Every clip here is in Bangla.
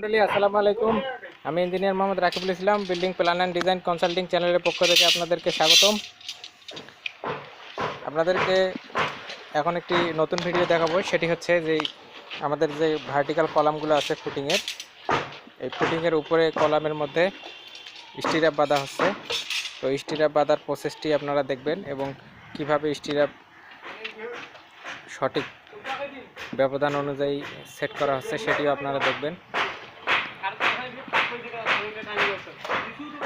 মন্ডলী, আসসালামু আলাইকুম। আমি engineer Mohammad Rakibul Islam, building plan and design consulting চ্যানেলের পক্ষ থেকে আপনাদেরকে স্বাগতম। আপনাদেরকে এখন একটি নতুন ভিডিও দেখাবো, সেটি হচ্ছে যে আমাদের যে ভার্টিক্যাল কলামগুলো আছে ফুটিংয়ের এই ফুটিংয়ের উপরে কলামের মধ্যে স্টিরাপ বাঁধা হচ্ছে। তো স্টিরাপ বাঁধার প্রসেসটি আপনারা দেখবেন এবং কীভাবে স্টিরাপ সঠিক ব্যবধান অনুযায়ী সেট করা হচ্ছে, সেটিও আপনারা দেখবেন।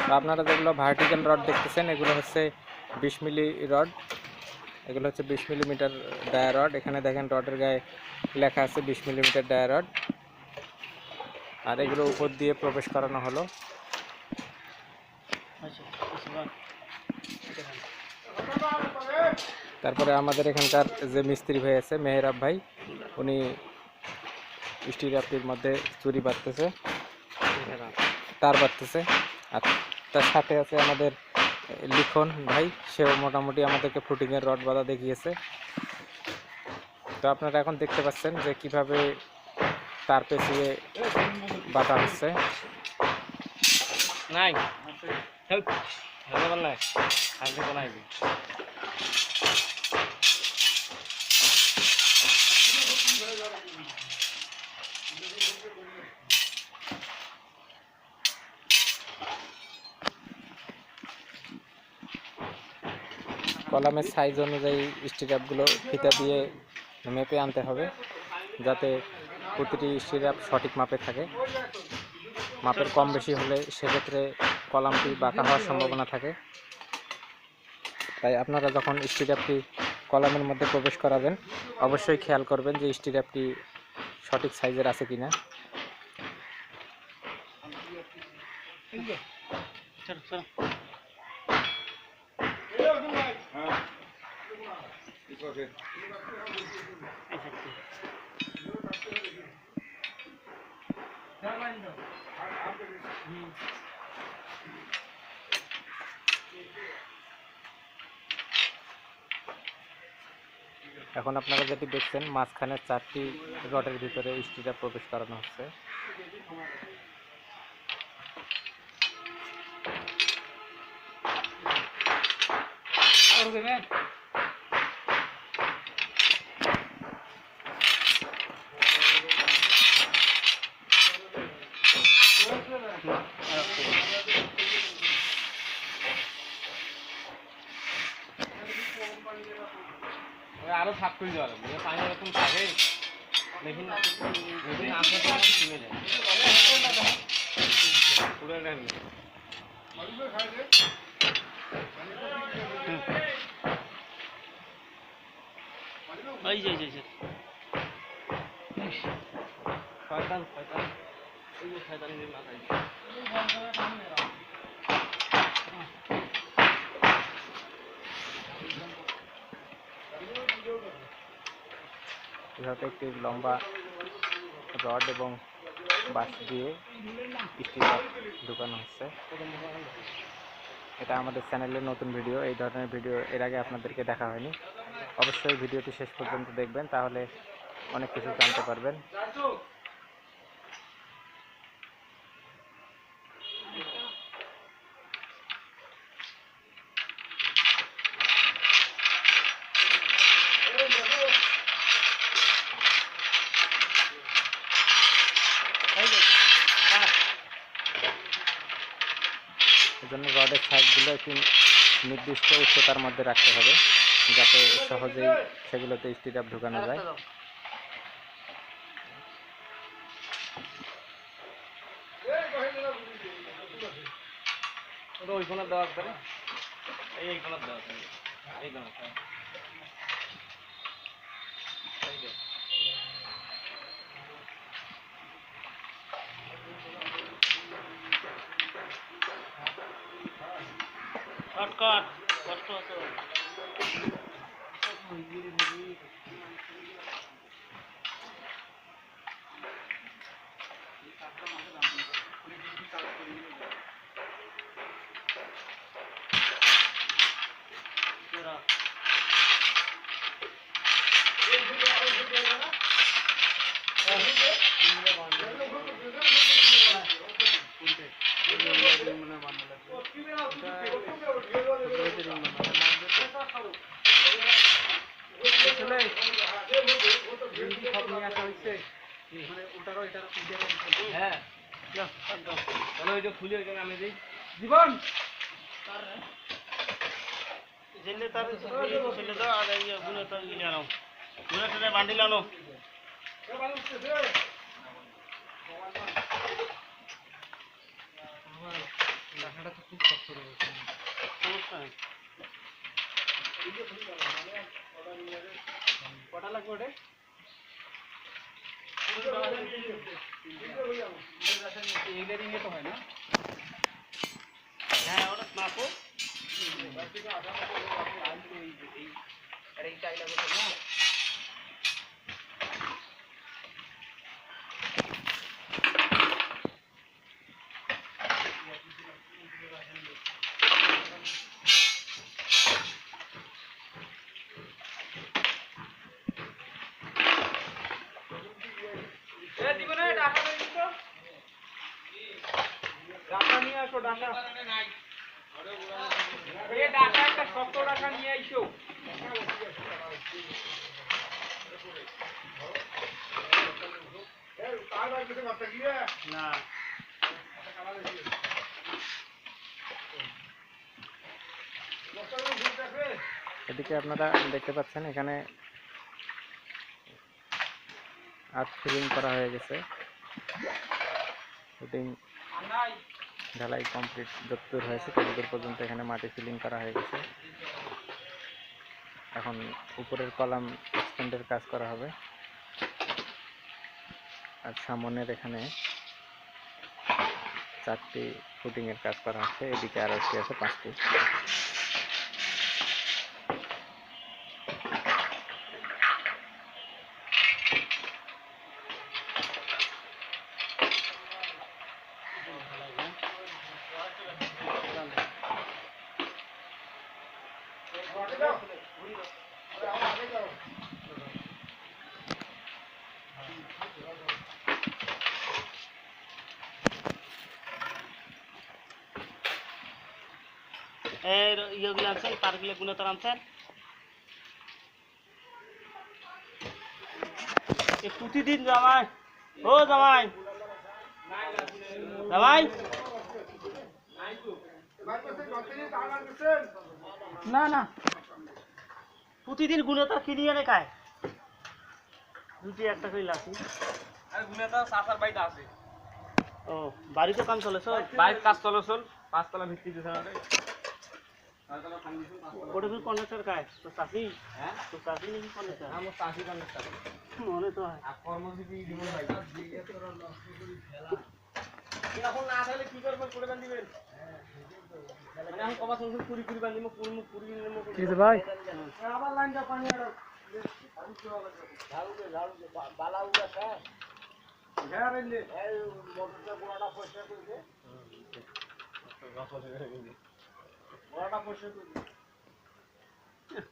তো আপনারা যেগুলো ভার্টিক্যাল রড দেখতেছেন, এগুলো হচ্ছে বিশ মিলি রড এগুলো হচ্ছে বিশ মিলিমিটার ডায়া রড এখানে দেখেন রডের গায়ে লেখা আছে বিশ মিলিমিটার ডায়া রড আর এগুলো উপর দিয়ে প্রবেশ করানো হলো। তারপরে আমাদের এখানকার যে মিস্ত্রি ভাই আছে, মেহরাব ভাই, উনি স্টিরাপটির মধ্যে চুরি বাঁধতেছে। তার বাঁধতেছে। আর তার সাথে আছে আমাদের লিখন ভাই। সেও মোটামুটি আমাদেরকে ফুটিংয়ের রড বাঁধা দেখিয়েছে। তো আপনারা এখন দেখতে পাচ্ছেন যে কীভাবে তার পেছিয়ে বাঁধা হচ্ছে। নাই নাই। কলামের সাইজ অনুযায়ী স্টিরাপগুলো ফিতা দিয়ে মেপে আনতে হবে, যাতে প্রতিটি স্টিরাপ সঠিক মাপে থাকে। মাপের কম বেশি হলে সেক্ষেত্রে কলামটি বাঁকা হওয়ার সম্ভাবনা থাকে। তাই আপনারা যখন স্টিরাপটি কলামের মধ্যে প্রবেশ করাবেন, অবশ্যই খেয়াল করবেন যে স্টিরাপটি সঠিক সাইজের আছে কিনা। চল। এখন আপনারা যেটি দেখছেন মাঝখানে চারটি রডের ভিতরে স্টিরাপ প্রবেশ করানো হচ্ছে। আরও সাফ করে দেওয়া লাগবে। পানি এরকম থাকে মেশিন মেশিন আসলে তো মাথায়। এভাবে একটি লম্বা রড এবং বাঁশ দিয়ে স্টিকার ঢুকানো হচ্ছে। এটা আমাদের চ্যানেলের নতুন ভিডিও, এই ধরনের ভিডিও এর আগে আপনাদেরকে দেখা হয়নি। অবশ্যই ভিডিওটি শেষ পর্যন্ত দেখবেন, তাহলে অনেক কিছু জানতে পারবেন। রডের সাইজগুলো একটি নির্দিষ্ট উচ্চতার মধ্যে রাখতে হবে, যাতে সহজেই সেগুলোতে স্টিরাপ ঢুকানো যায়। ওটা ওই কোনার দেওয়া এই এই কোনার দেওয়া করে কাট কাট কষ্ট হ্যাঁ। তাহলে আমি দিই। জীবন! ছেলে তার ছেলে তো আর গুনে তো ইয়ে আনো। গুনে তো বান্ডিল আনো। সমস্যা নেই কটা লাগবে ওটা? এইটারই নিয়ে তো হয় না হ্যাঁ ওটা মাপো জীবনে ডাকা নিয়ে তো ডাকা নিয়ে আসো একটা শক্ত নিয়ে আইসো। না। এদিকে আপনারা দেখতে পাচ্ছেন এখানে আর্ট ফিলিং করা হয়ে গেছে। শুটিং ঢালাই কমপ্লিট যতদূর হয়েছে ততদূর পর্যন্ত এখানে মাটি ফিলিং করা হয়ে গেছে। এখন উপরের কলাম এক্সটেন্ডের কাজ করা হবে। আর সামনের এখানে চারটি ফুটিংয়ের কাজ করা হচ্ছে, এদিকে আরও একটি আছে, পাঁচটি এর ইয়েগুলো আনছেন তারগুলো গুনে আনছেন। প্রতিদিন জামাই ও জামাই। জামাই? না না। প্রতিদিন গুনে তার কিনে এনে খায়। দুটি একটা করে লাসি ও বাড়িতে কাম চলে সব বাইক কাজ চলো চল। পাঁচতলা ভিত্তি ওটা ফির কন্ডাক্টর খায় তো চাষি? হ্যাঁ? তো চাষি নাকি কন্ডাক্টর আমার চাষি কান্ডার চাষি মনে তো হয়। আর কর্মজীবী জীবন ভাই। এখন না থাকলে কি করবেন? করে বান দিবেন? মানে এখন কবা শুনছেন কুড়ি কুড়ি বান দিব কুড়ি মুখ কুড়ি নিমো ভাই? আবার লাইন যা পানি আর।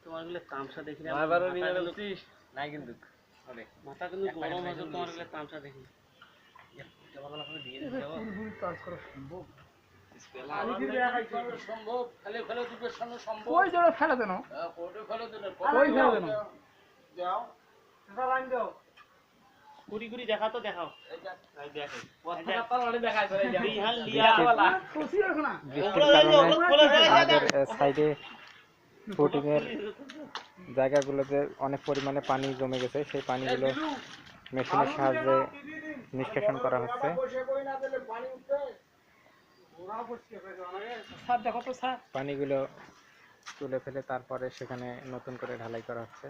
তোমারগুলো তামসা দেখি না এবারও নিয়ে বলছিস? নাই কিন্তু। অনেক মাথা কিন্তু গরম আছে তোমারগুলো তামসা দেখি ওই জন্য ফেলে দেন। ওই ফেলে দেন কুড়ি কুড়ি দেখা তো দেখাও। এই দেখো দেখায় বিহান লিয়া বৃষ্টির ওগুলো এই যে, কারণে ওগুলো খোলা যায় না। আমাদের সাইডে ফুটিং এর জায়গাগুলোতে অনেক পরিমাণে পানি জমে গেছে। সেই পানিগুলো মেশিনের সাহায্যে নিষ্কাশন করা হচ্ছে। পানিগুলো তুলে ফেলে তারপরে সেখানে নতুন করে ঢালাই করা হচ্ছে।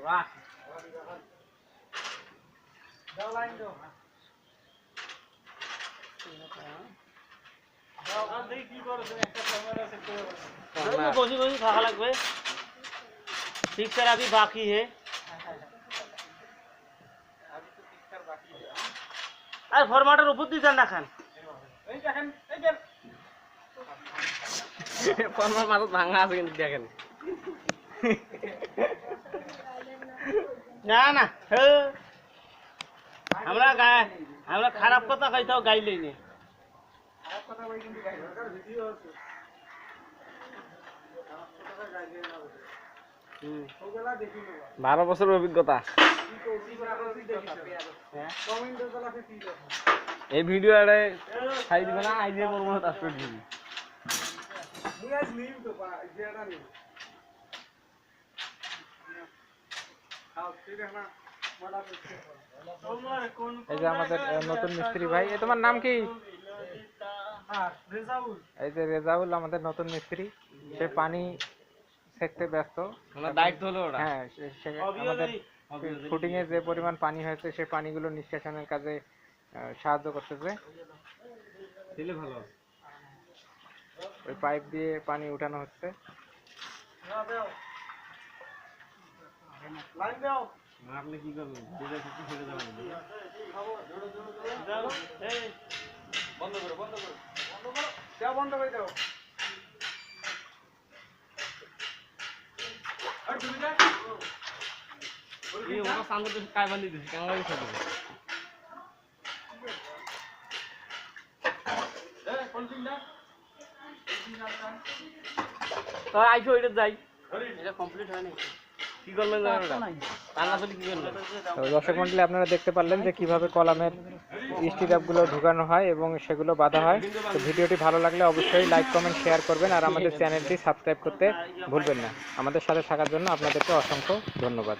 rock. Dao line do. বসে বসে থাকা লাগবে পিকচার আবি বাকি হে আর ফরমাটের উপর দিয়ে যান না খান ফরমাট মাথা ভাঙা আছে কিন্তু দেখেন না না হে। আমরা গায়ে আমরা খারাপ কথা কইতাও গাইলেই নে। বারো বছরের অভিজ্ঞতা। এই ভিডিও আরে খাই দিবে না, আইডিয়া করব না তারপর দিবি এই যে আমাদের নতুন মিস্ত্রি ভাই। এ তোমার নাম কি? এই যে রেজাউল আমাদের নতুন মিস্ত্রি। সে পানি সেকতে ব্যস্ত। দায়িত্ব হলো হ্যাঁ আমাদের ফুটিং এ যে পরিমাণ পানি হয়েছে সে পানিগুলো নিষ্কাশনের কাজে আহ, সাহায্য করতেছে। দিলে ভালো ওই পাইপ দিয়ে পানি উঠানো হচ্ছে। আপনি কি করবেন দিলে কিছু ছেড়ে যাবেন এই ওটা সামনে তো কাই বান্ধি দিছি কাঙ্গা দিছে তো আইসো এটা যাই। এটা কমপ্লিট হয়নি। কি কি করলেন তো দর্শক মন্ডলী আপনারা দেখতে পারলেন যে কীভাবে কলামের স্টিরাপগুলো ঢুকানো হয় এবং সেগুলো বাঁধা হয়। তো ভিডিওটি ভালো লাগলে অবশ্যই লাইক কমেন্ট শেয়ার করবেন আর আমাদের চ্যানেলটি সাবস্ক্রাইব করতে ভুলবেন না। আমাদের সাথে থাকার জন্য আপনাদেরকে অসংখ্য ধন্যবাদ।